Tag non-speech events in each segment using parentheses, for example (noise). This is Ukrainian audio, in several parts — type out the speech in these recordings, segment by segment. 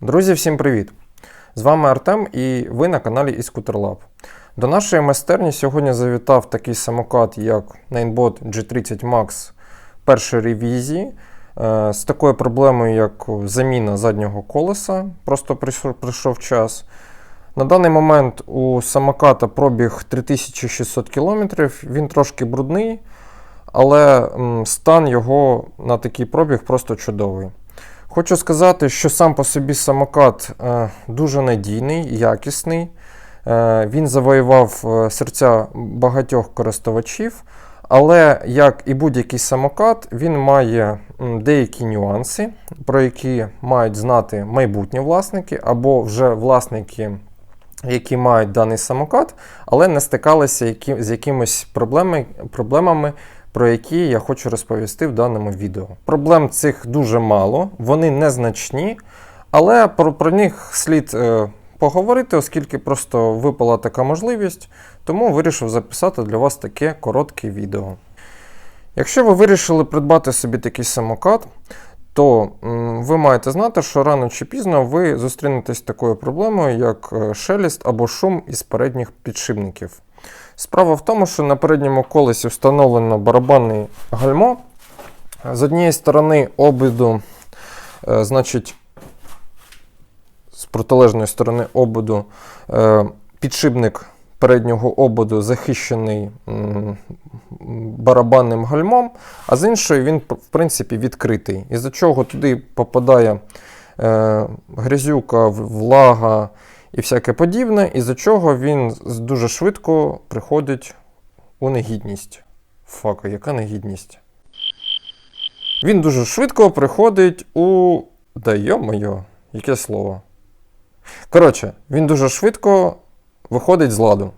Друзі, всім привіт! З вами Артем і ви на каналі eScooter До нашої майстерні сьогодні завітав такий самокат, як Ninebot G30 Max першої ревізії е, з такою проблемою, як заміна заднього колеса. Просто прийшов час. На даний момент у самоката пробіг 3600 км, він трошки брудний, але стан його на такий пробіг просто чудовий. Хочу сказати, що сам по собі самокат е, дуже надійний, якісний. Е, він завоював е, серця багатьох користувачів, але як і будь-який самокат, він має деякі нюанси, про які мають знати майбутні власники або вже власники, які мають даний самокат, але не стикалися з якимись проблемами про які я хочу розповісти в даному відео. Проблем цих дуже мало, вони незначні, але про, про них слід е, поговорити, оскільки просто випала така можливість, тому вирішив записати для вас таке коротке відео. Якщо ви вирішили придбати собі такий самокат, то ви маєте знати, що рано чи пізно ви зустрінетесь з такою проблемою, як е, шеліст або шум із передніх підшипників. Справа в тому, що на передньому колесі встановлено барабанне гальмо. З однієї сторони обиду, е, значить, з протилежної сторони ободу е, підшипник переднього ободу захищений барабанним гальмом, а з іншої він, в принципі, відкритий. Із-за чого туди попадає е, грязюка, влага і всяке подібне, із-за чого він дуже швидко приходить у негідність. Фака, яка негідність? Він дуже швидко приходить у. Да йо-моє, яке слово. Коротше, він дуже швидко виходить з ладу.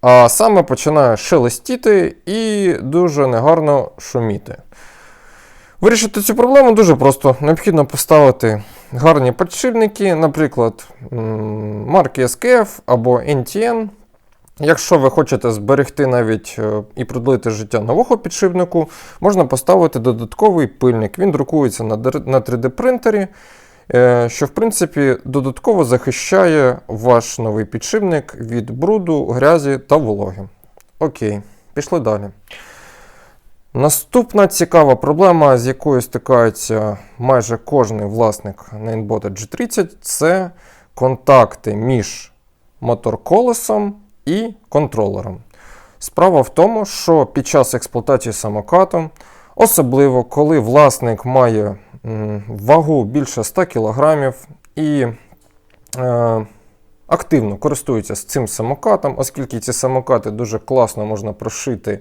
А саме починає шелестіти і дуже негарно шуміти. Вирішити цю проблему дуже просто. Необхідно поставити гарні підшипники, наприклад, марки SKF або NTN. Якщо ви хочете зберегти навіть е, і продлити життя нового підшипнику, можна поставити додатковий пильник. Він друкується на 3D-принтері, е, що в принципі додатково захищає ваш новий підшипник від бруду, грязі та вологи. Окей, пішли далі. Наступна цікава проблема, з якою стикається майже кожен власник Ninebot G30, це контакти між мотор-колесом і контролером. Справа в тому, що під час експлуатації самокату, особливо коли власник має вагу більше 100 кг і е, активно користується цим самокатом, оскільки ці самокати дуже класно можна прошити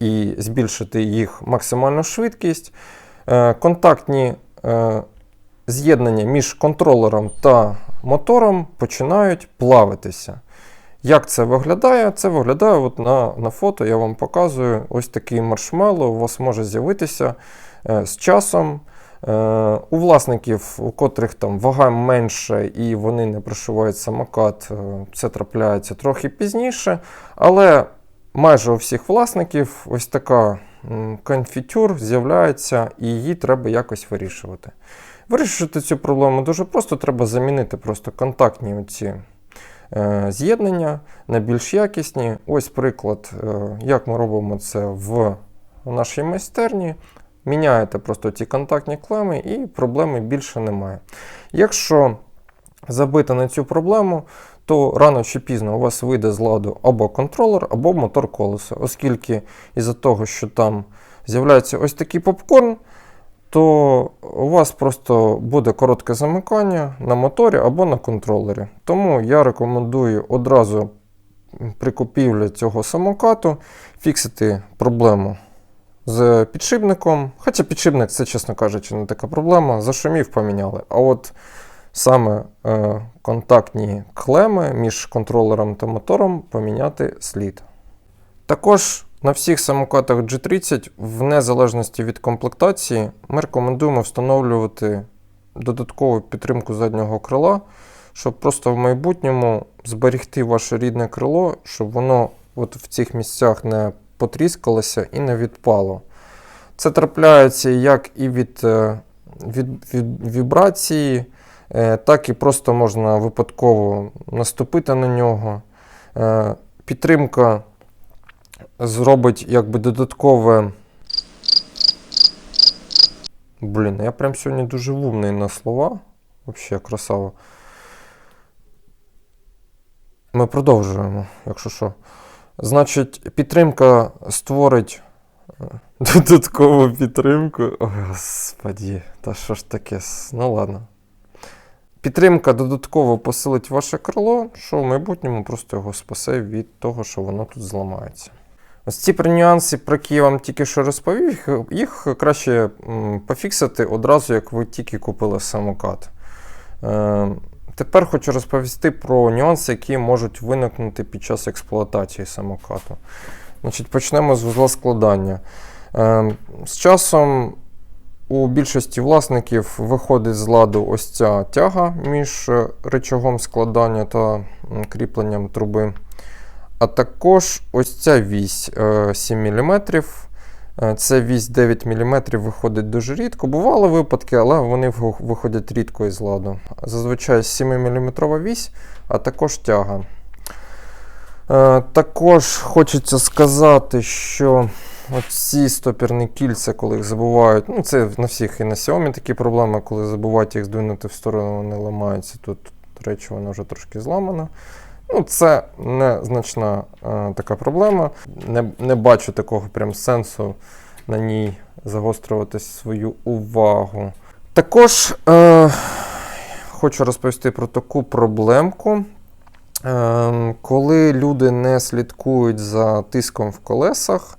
і збільшити їх максимальну швидкість. Е, контактні е, з'єднання між контролером та мотором починають плавитися. Як це виглядає? Це виглядає от на на фото, я вам показую ось такий маршмеллоу у вас може з'явитися е, з часом. У власників, у котрих там вага менше і вони не прошивають самокат, це трапляється трохи пізніше. Але майже у всіх власників ось така конфітюр з'являється, і її треба якось вирішувати. Вирішити цю проблему дуже просто, треба замінити просто контактні оці е, з'єднання на більш якісні. Ось приклад, е, як ми робимо це в нашій майстерні. Міняєте просто ті контактні клеми і проблеми більше немає. Якщо забити на цю проблему, то рано чи пізно у вас вийде з ладу або контролер, або мотор колеса. Оскільки із-за того, що там з'являється ось такий попкорн, то у вас просто буде коротке замикання на моторі або на контролері. Тому я рекомендую одразу при купівлі цього самокату фіксити проблему з підшипником. Хоча підшипник, це, чесно кажучи, не така проблема. Зашумів поміняли. А от саме е, контактні клеми між контролером та мотором поміняти слід. Також на всіх самокатах G30, в незалежності від комплектації, ми рекомендуємо встановлювати додаткову підтримку заднього крила, щоб просто в майбутньому зберегти ваше рідне крило, щоб воно от в цих місцях не потріскалося і не відпало. Це трапляється як і від, е, від, від вібрації. Е, так і просто можна випадково наступити на нього. Е, Підтримка зробить якби додаткове. Блін, я прям сьогодні дуже вумний на слова. Взагалі красава. Ми продовжуємо, якщо що. Значить, підтримка створить е, (laughs) додаткову підтримку. О, господі, та що ж таке? Ну ладно. Підтримка додатково посилить ваше крило, що в майбутньому просто його спасе від того, що воно тут зламається. Ось ці при нюанси, про які я вам тільки що розповів, їх, краще пофіксити одразу, як ви тільки купили самокат. Е, тепер хочу розповісти про нюанси, які можуть виникнути під час експлуатації самокату. Значить, почнемо з вузла складання. Е, з часом у більшості власників виходить з ладу ось ця тяга між е, рычагом складання та кріпленням труби. А також ось ця вісь е, 7 мм. Це вісь 9 мм виходить дуже рідко. Бували випадки, але вони виходять рідко із ладу. Зазвичай 7 мм вісь, а також тяга. Е, Також хочеться сказати, що ці стопірні кільця, коли їх забувають, ну це на всіх і на Xiaomi такі проблеми, коли забувають їх здвинути в сторону, вони ламаються. Тут, до речі, вона вже трошки зламана. Ну, це незначна е, така проблема. Не, не бачу такого прям сенсу на ній загострювати свою увагу. Також е, хочу розповісти про таку проблемку. Е, коли люди не слідкують за тиском в колесах,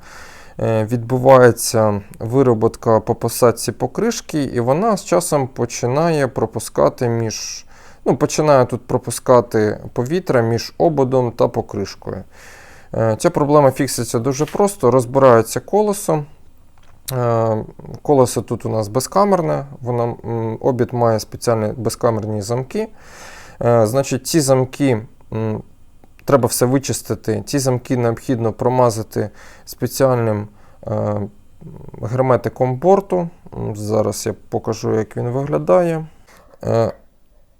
відбувається вироботка по посадці покришки, і вона з часом починає пропускати між. Ну, починає тут пропускати повітря між ободом та покришкою. Е, Ця проблема фікситься дуже просто, розбирається колесо. Е, Колесо тут у нас безкамерне, воно, обід має спеціальні безкамерні замки. Е, Значить, ці замки треба все вичистити. Ці замки необхідно промазати спеціальним е, герметиком борту. Зараз я покажу, як він виглядає. Е,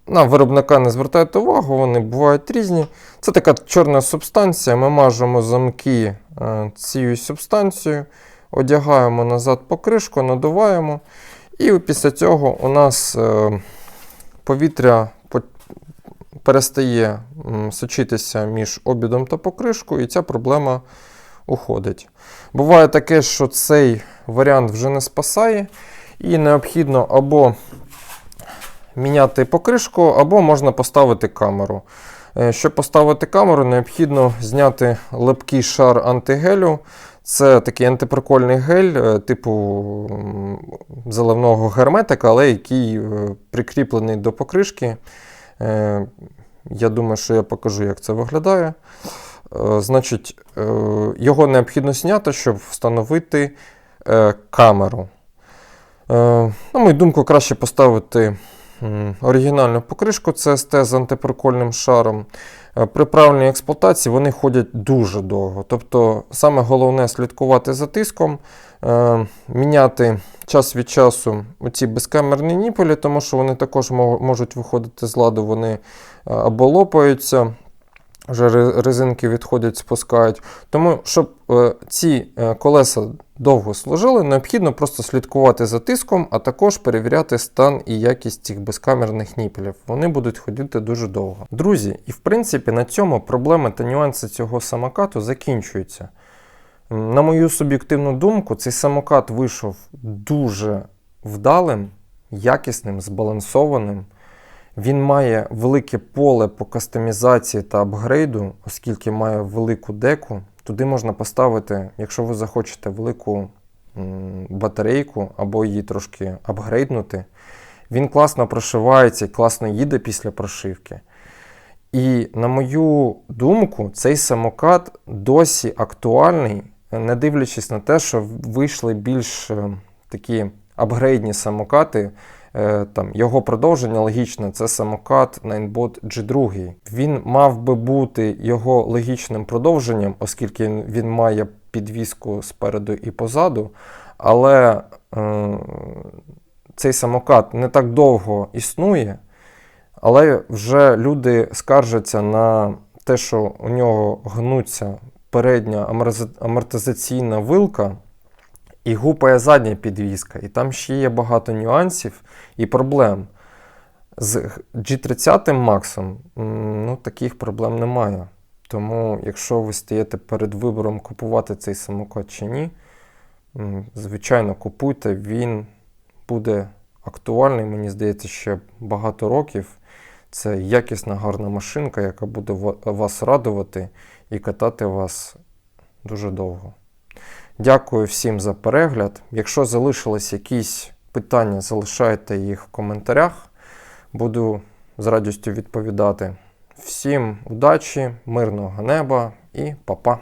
На виробника не звертайте увагу, вони бувають різні. Це така чорна субстанція. Ми мажемо замки е, цією субстанцією, одягаємо назад покришку, надуваємо. І після цього у нас повітря по- перестає сочитися між обідом та покришкою, і ця проблема уходить. Буває таке, що цей варіант вже не спасає, і необхідно або міняти покришку, або можна поставити камеру. Е, Щоб поставити камеру, необхідно зняти липкий шар антигелю. Це такий антиприкольний гель, е, типу заливного герметика, але який е, прикріплений до покришки. Я думаю, що я покажу, як це виглядає. Е, Значить, е, його необхідно зняти, щоб встановити е, камеру. На мою думку, краще поставити оригінальну покришку CST з антиприкольним шаром. При правильній експлуатації вони ходять дуже довго. Тобто, саме головне слідкувати за тиском, міняти час від часу ці безкамерні ніпелі, тому що вони також можуть виходити з ладу, вони або лопаються, вже резинки відходять, спускають. Тому, щоб е, ці е, колеса довго служили, необхідно просто слідкувати за тиском, а також перевіряти стан і якість цих безкамерних ніпелів. Вони будуть ходити дуже довго. Друзі, і в принципі на цьому проблеми та нюанси цього самокату закінчуються. На мою суб'єктивну думку, цей самокат вийшов дуже вдалим, якісним, збалансованим. Він має велике поле по кастомізації та апгрейду, оскільки має велику деку. Туди можна поставити, якщо ви захочете велику батарейку або її трошки апгрейднути. Він класно прошивається і класно їде після прошивки. І, на мою думку, цей самокат досі актуальний, не дивлячись на те, що вийшли більш е, такі апгрейдні самокати. Е, Там, його продовження логічне це самокат Ninebot G2. Він мав би бути його логічним продовженням, оскільки він- має підвіску спереду і позаду. Але е, цей самокат не так довго існує, Але вже люди скаржаться на те, що у нього гнуться передня амортизаційна вилка і гупає задня підвіска. І там ще є багато нюансів і проблем. З G30 Max ну, таких проблем немає. Тому, якщо ви стаєте перед вибором купувати цей самокат чи ні, звичайно, купуйте, він буде актуальний, мені здається, ще багато років. Це якісна гарна машинка, яка буде вас радувати і катати вас дуже довго. Дякую всім за перегляд. Якщо залишились якісь питання, залишайте їх в коментарях. Буду з радістю відповідати. Всім удачі, мирного неба і па-па!